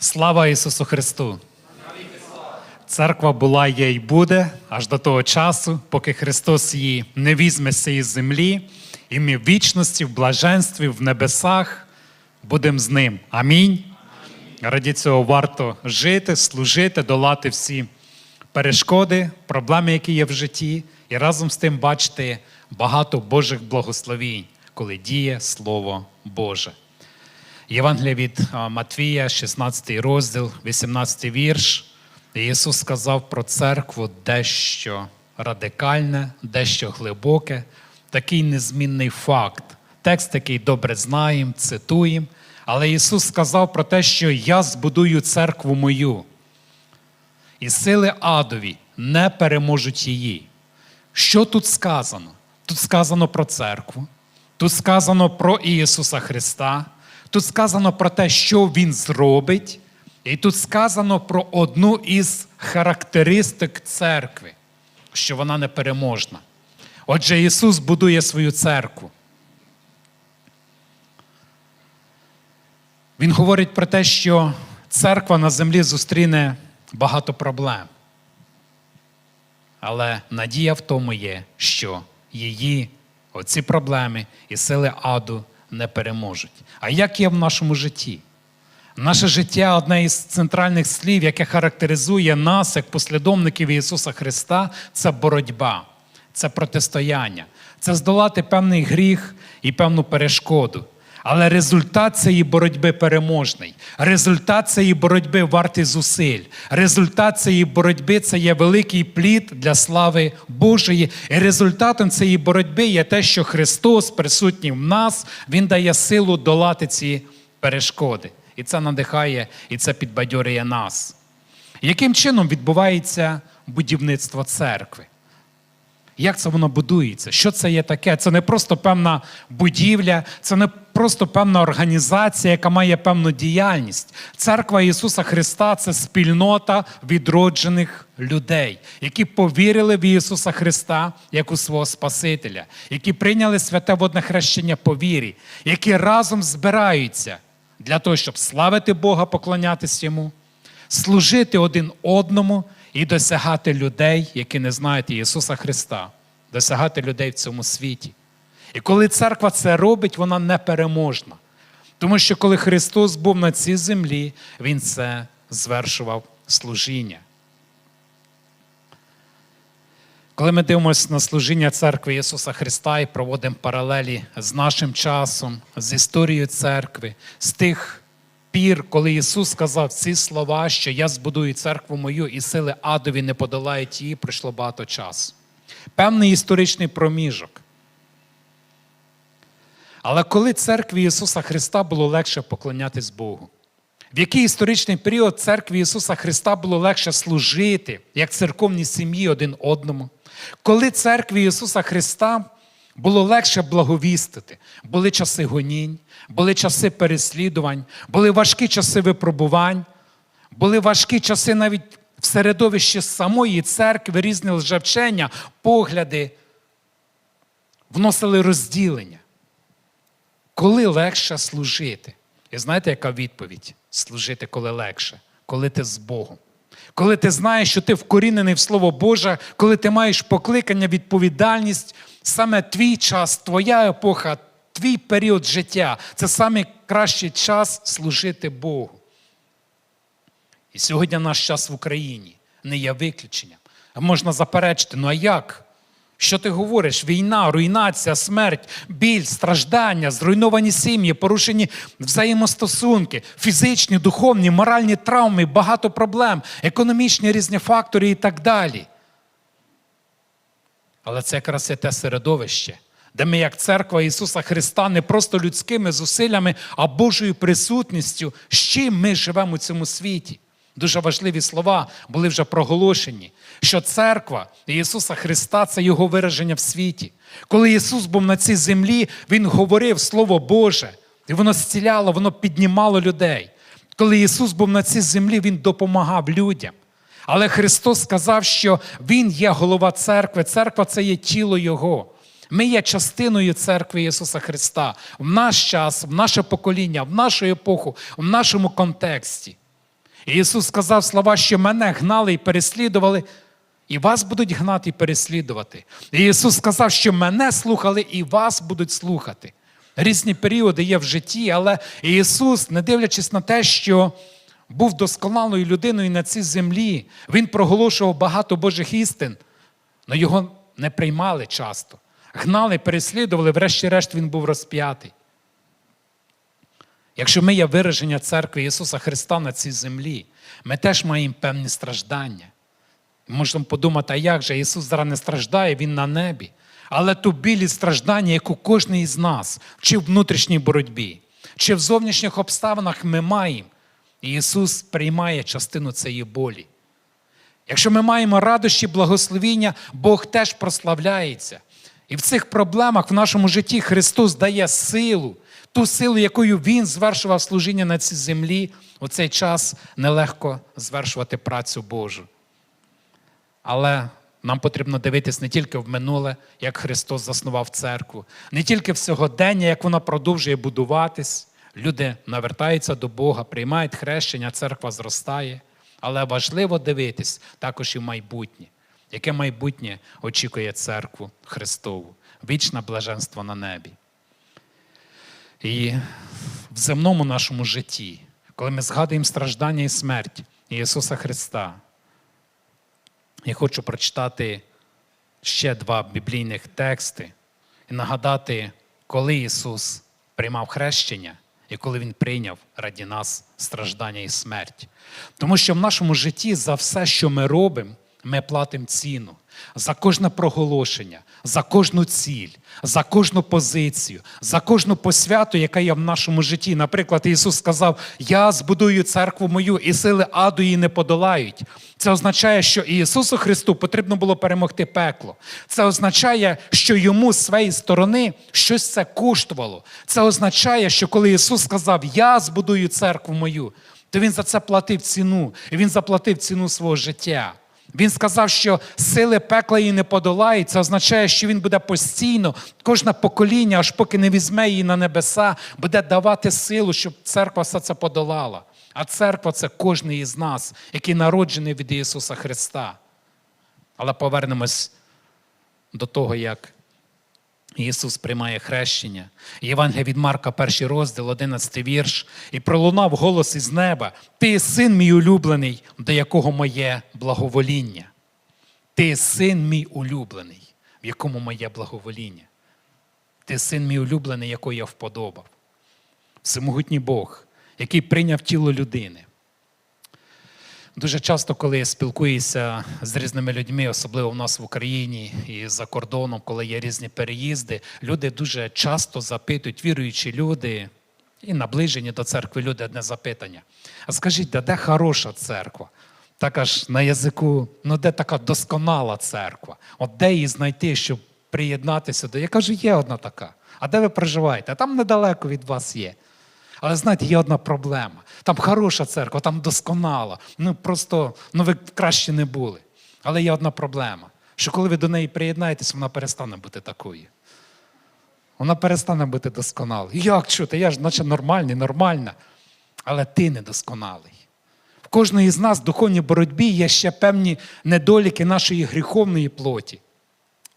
Слава Ісусу Христу! Церква була, є і буде аж до того часу, поки Христос її не візьме з цієї землі, і ми в вічності, в блаженстві, в небесах будемо з ним. Амінь. Раді цього варто жити, служити, долати всі перешкоди, проблеми, які є в житті, і разом з тим бачити багато Божих благословінь, коли діє Слово Боже. Євангелія від Матвія, 16 розділ, 18 вірш. Ісус сказав про церкву дещо радикальне, дещо глибоке, такий незмінний факт. Текст, який добре знаємо, цитуємо. Але Ісус сказав про те, що я збудую церкву мою, і сили адові не переможуть її. Що тут сказано? Тут сказано про церкву, тут сказано про Ісуса Христа, тут сказано про те, що Він зробить, і тут сказано про одну із характеристик церкви, що вона непереможна. Отже, Ісус будує свою церкву. Він говорить про те, що церква на землі зустріне багато проблем. Але надія в тому є, що її, оці проблеми і сили аду не переможуть. А як є в нашому житті? Наше життя одне із центральних слів, яке характеризує нас як послідовників Ісуса Христа, це боротьба, це протистояння, це здолати певний гріх і певну перешкоду. Але результат цієї боротьби переможний. Результат цієї боротьби вартий зусиль. Результат цієї боротьби це є великий плід для слави Божої. І результатом цієї боротьби є те, що Христос, присутній в нас, Він дає силу долати ці перешкоди. І це надихає, і це підбадьорює нас. Яким чином відбувається будівництво церкви? Як це воно будується? Що це є таке? Це не просто певна будівля, це не просто певна організація, яка має певну діяльність. Церква Ісуса Христа це спільнота відроджених людей, які повірили в Ісуса Христа як у свого Спасителя, які прийняли святе водне хрещення по вірі, які разом збираються для того, щоб славити Бога, поклонятися Йому, служити один одному і досягати людей, які не знають Ісуса Христа, досягати людей в цьому світі. І коли церква це робить, вона непереможна. Тому що коли Христос був на цій землі, Він це звершував служіння. Коли ми дивимося на служіння церкви Ісуса Христа і проводимо паралелі з нашим часом, з історією церкви, з тих пір, коли Ісус сказав ці слова, що я збудую церкву мою, і сили адові не подолають її, пройшло багато часу. Певний історичний проміжок. Але коли церкві Ісуса Христа було легше поклонятись Богу, в який історичний період церкві Ісуса Христа було легше служити як церковній сім'ї один одному, коли церкві Ісуса Христа було легше благовістити, були часи гонінь, були часи переслідувань, були важкі часи випробувань, були важкі часи навіть в середовищі самої церкви, різні лжевчення, погляди вносили розділення. Коли легше служити? І знаєте, яка відповідь? Служити коли легше, коли ти з Богом. Коли ти знаєш, що ти вкорінений в Слово Боже, коли ти маєш покликання, відповідальність, саме твій час, твоя епоха, твій період життя це найкращий час служити Богу. І сьогодні наш час в Україні не є виключенням. Можна заперечити, ну а як? Що ти говориш? Війна, руйнація, смерть, біль, страждання, зруйновані сім'ї, порушені взаємостосунки, фізичні, духовні, моральні травми, багато проблем, економічні різні фактори і так далі. Але це якраз є те середовище, де ми, як церква Ісуса Христа, не просто людськими зусиллями, а Божою присутністю, з чим ми живемо у цьому світі. Дуже важливі слова були вже проголошені, що церква Ісуса Христа це Його вираження в світі. Коли Ісус був на цій землі, Він говорив Слово Боже, і воно зціляло, воно піднімало людей. Коли Ісус був на цій землі, Він допомагав людям. Але Христос сказав, що Він є голова церкви, церква це є тіло Його. Ми є частиною церкви Ісуса Христа в наш час, в наше покоління, в нашу епоху, в нашому контексті. Ісус сказав слова, що мене гнали і переслідували, і вас будуть гнати і переслідувати. І Ісус сказав, що мене слухали і вас будуть слухати. Різні періоди є в житті, але Ісус, не дивлячись на те, що був досконалою людиною на цій землі, Він проголошував багато Божих істин, але його не приймали часто. Гнали, переслідували, врешті-решт він був розп'ятий. Якщо ми є вираження церкви Ісуса Христа на цій землі, ми теж маємо певні страждання. Можемо подумати, а як же Ісус зараз не страждає, Він на небі. Але ту білі страждання, як у кожний із нас, чи в внутрішній боротьбі, чи в зовнішніх обставинах ми маємо. Ісус приймає частину цієї болі. Якщо ми маємо радощі, благословіння, Бог теж прославляється. І в цих проблемах в нашому житті Христос дає силу, ту силу, якою Він звершував служіння на цій землі, у цей час нелегко звершувати працю Божу. Але нам потрібно дивитись не тільки в минуле, як Христос заснував церкву, не тільки в сьогодення, як вона продовжує будуватись. Люди навертаються до Бога, приймають хрещення, церква зростає. Але важливо дивитись також і в майбутнє. Яке майбутнє очікує церкву Христову, вічне блаженство на небі. І в земному нашому житті, коли ми згадуємо страждання і смерть Ісуса Христа, я хочу прочитати ще два біблійних тексти і нагадати, коли Ісус приймав хрещення і коли Він прийняв раді нас страждання і смерть. Тому що в нашому житті за все, що ми робимо, ми платимо ціну за кожне проголошення, за кожну ціль, за кожну позицію, за кожну посвяту, яка є в нашому житті. Наприклад, Ісус сказав: Я збудую церкву мою, і сили аду її не подолають. Це означає, що Ісусу Христу потрібно було перемогти пекло. Це означає, що йому з своєї сторони щось це коштувало. Це означає, що коли Ісус сказав, Я збудую церкву мою, то Він за це платив ціну, і Він заплатив ціну свого життя. Він сказав, що сили пекла її не подолають. Це означає, що він буде постійно, кожне покоління, аж поки не візьме її на небеса, буде давати силу, щоб церква все це подолала. А церква це кожен із нас, який народжений від Ісуса Христа. Але повернемось до того, як Ісус приймає хрещення. Євангелія від Марка, перший розділ, 11 вірш, і пролунав голос із неба: Ти син мій улюблений, до якого моє благовоління. Ти син мій улюблений, в якому моє благовоління. Ти син мій улюблений, якого я вподобав. Всемогутній Бог, який прийняв тіло людини. Дуже часто, коли я спілкуюся з різними людьми, особливо в нас в Україні і за кордоном, коли є різні переїзди, люди дуже часто запитують, віруючі люди і наближені до церкви люди одне запитання. А скажіть, де, де хороша церква? Так аж на язику, ну де така досконала церква? От де її знайти, щоб приєднатися до. Я кажу, є одна така. А де ви проживаєте? А там недалеко від вас є. Але знаєте, є одна проблема. Там хороша церква, там досконала. Ну просто ну ви краще не були. Але є одна проблема, що коли ви до неї приєднаєтесь, вона перестане бути такою. Вона перестане бути досконалою. Як чути? Я ж наче нормальний, нормальна. Але ти недосконалий. В кожної з нас в духовній боротьбі є ще певні недоліки нашої гріховної плоті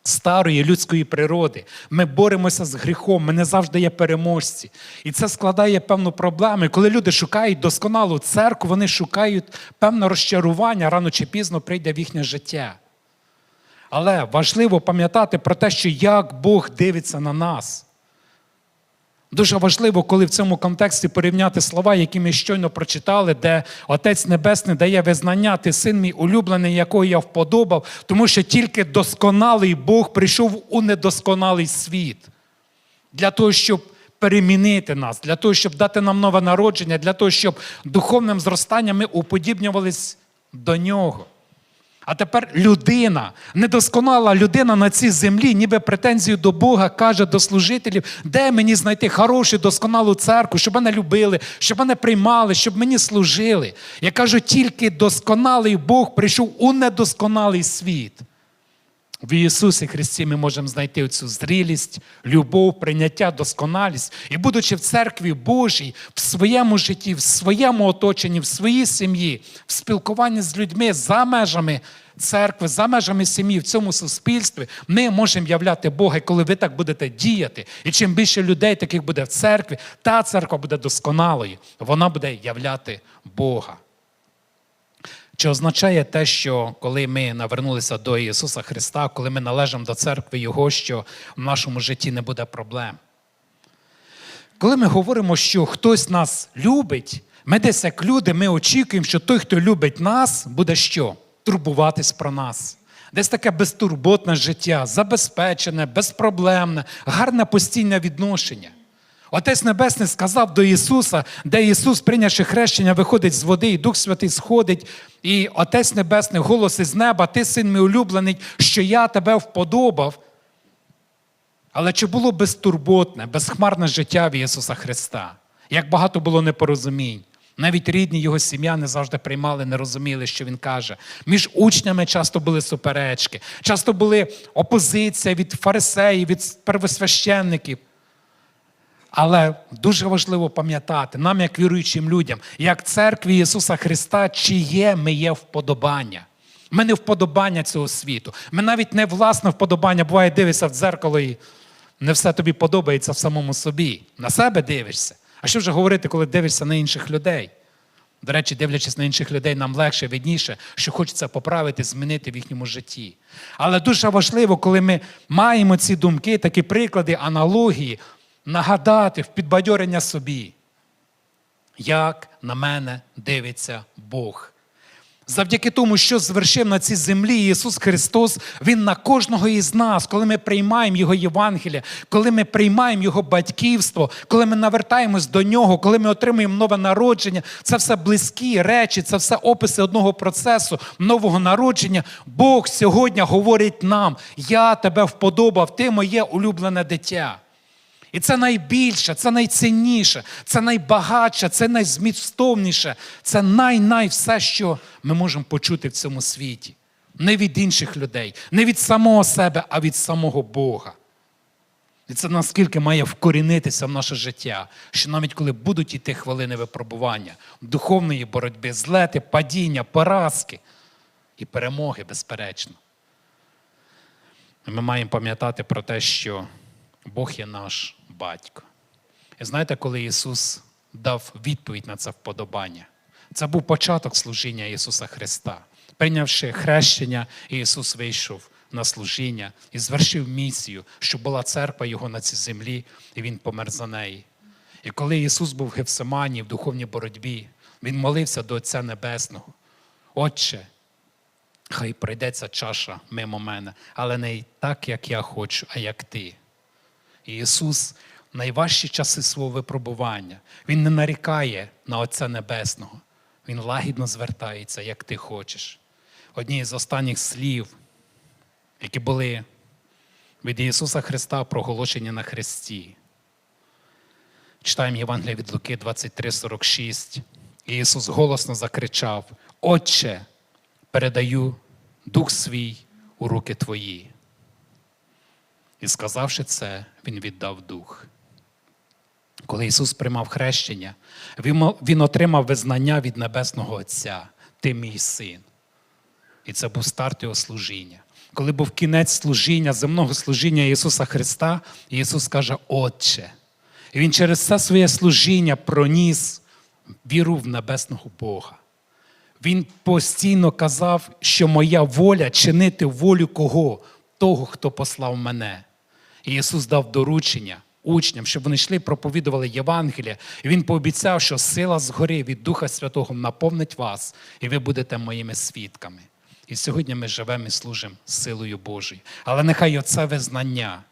старої людської природи. Ми боремося з гріхом, ми не завжди є переможці. І це складає певну проблему. І коли люди шукають досконалу церкву, вони шукають певне розчарування, рано чи пізно прийде в їхнє життя. Але важливо пам'ятати про те, що як Бог дивиться на нас. Дуже важливо, коли в цьому контексті порівняти слова, які ми щойно прочитали, де Отець Небесний дає визнання, ти син мій улюблений, якого я вподобав, тому що тільки досконалий Бог прийшов у недосконалий світ для того, щоб перемінити нас, для того, щоб дати нам нове народження, для того, щоб духовним зростанням ми уподібнювались до нього. А тепер людина, недосконала людина на цій землі, ніби претензію до Бога каже до служителів, де мені знайти хорошу, досконалу церкву, щоб мене любили, щоб мене приймали, щоб мені служили. Я кажу, тільки досконалий Бог прийшов у недосконалий світ. В Ісусі Христі ми можемо знайти цю зрілість, любов, прийняття, досконалість. І будучи в церкві Божій, в своєму житті, в своєму оточенні, в своїй сім'ї, в спілкуванні з людьми за межами церкви, за межами сім'ї, в цьому суспільстві, ми можемо являти Бога, І коли ви так будете діяти. І чим більше людей таких буде в церкві, та церква буде досконалою, вона буде являти Бога. Чи означає те, що коли ми навернулися до Ісуса Христа, коли ми належимо до церкви Його, що в нашому житті не буде проблем? Коли ми говоримо, що хтось нас любить, ми десь як люди, ми очікуємо, що той, хто любить нас, буде що? Турбуватись про нас. Десь таке безтурботне життя, забезпечене, безпроблемне, гарне постійне відношення. Отець Небесний сказав до Ісуса, де Ісус, прийнявши хрещення, виходить з води, і Дух Святий сходить, і Отець Небесний голос із неба, ти син мій улюблений, що я тебе вподобав. Але чи було безтурботне, безхмарне життя в Ісуса Христа? Як багато було непорозумінь. Навіть рідні його сім'я не завжди приймали, не розуміли, що він каже. Між учнями часто були суперечки, часто були опозиція від фарисеїв, від первосвященників. Але дуже важливо пам'ятати нам, як віруючим людям, як церкві Ісуса Христа, чиє ми є вподобання. Ми не вподобання цього світу. Ми навіть не власне вподобання. Буває, дивишся в дзеркало і не все тобі подобається в самому собі. На себе дивишся. А що вже говорити, коли дивишся на інших людей? До речі, дивлячись на інших людей, нам легше, видніше, що хочеться поправити, змінити в їхньому житті. Але дуже важливо, коли ми маємо ці думки, такі приклади, аналогії, нагадати в підбадьорення собі, як на мене дивиться Бог. Завдяки тому, що звершив на цій землі Ісус Христос, Він на кожного із нас, коли ми приймаємо Його Євангелія, коли ми приймаємо Його батьківство, коли ми навертаємось до Нього, коли ми отримуємо нове народження, це все близькі речі, це все описи одного процесу, нового народження. Бог сьогодні говорить нам: Я тебе вподобав, ти моє улюблене дитя. І це найбільше, це найцінніше, це найбагатше, це найзмістовніше, це най-най все, що ми можемо почути в цьому світі. Не від інших людей, не від самого себе, а від самого Бога. І це наскільки має вкорінитися в наше життя, що навіть коли будуть іти хвилини випробування, духовної боротьби, злети, падіння, поразки і перемоги, безперечно. Ми маємо пам'ятати про те, що Бог є наш батько. І знаєте, коли Ісус дав відповідь на це вподобання, це був початок служіння Ісуса Христа. Прийнявши хрещення, Ісус вийшов на служіння і звершив місію, що була церква Його на цій землі, і Він помер за неї. І коли Ісус був в Гефсимані, в духовній боротьбі, Він молився до Отця Небесного. Отче, хай пройдеться чаша мимо мене, але не так, як я хочу, а як ти. Ісус найважчі часи свого випробування, Він не нарікає на Отця Небесного. Він лагідно звертається, як ти хочеш. Одні з останніх слів, які були від Ісуса Христа проголошені на Христі. Читаємо Євангелія від Луки 23:46. І Ісус голосно закричав: Отче, передаю дух свій у руки Твої. І сказавши це, Він віддав дух. Коли Ісус приймав хрещення, Він отримав визнання від Небесного Отця, ти мій син. І це був старт Його служіння. Коли був кінець служіння, земного служіння Ісуса Христа, Ісус каже, Отче. І Він через це своє служіння проніс віру в небесного Бога. Він постійно казав, що моя воля чинити волю кого? Того, хто послав мене. І Ісус дав доручення учням, щоб вони йшли, проповідували Євангелія. І Він пообіцяв, що сила згори від Духа Святого наповнить вас, і ви будете моїми свідками. І сьогодні ми живемо і служимо силою Божою. Але нехай оце визнання,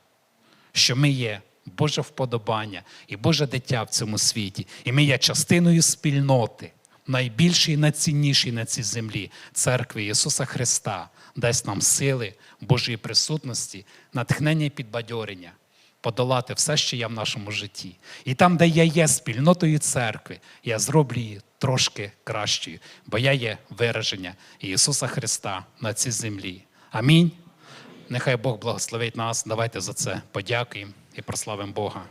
що ми є Боже вподобання і Боже дитя в цьому світі, і ми є частиною спільноти, найбільшої і найціннішої на цій землі, церкви Ісуса Христа, дасть нам сили Божої присутності, натхнення і підбадьорення. Подолати все, що є в нашому житті. І там, де я є спільнотою церкви, я зроблю її трошки кращою, бо я є вираження Ісуса Христа на цій землі. Амінь. Нехай Бог благословить нас. Давайте за це подякуємо і прославимо Бога.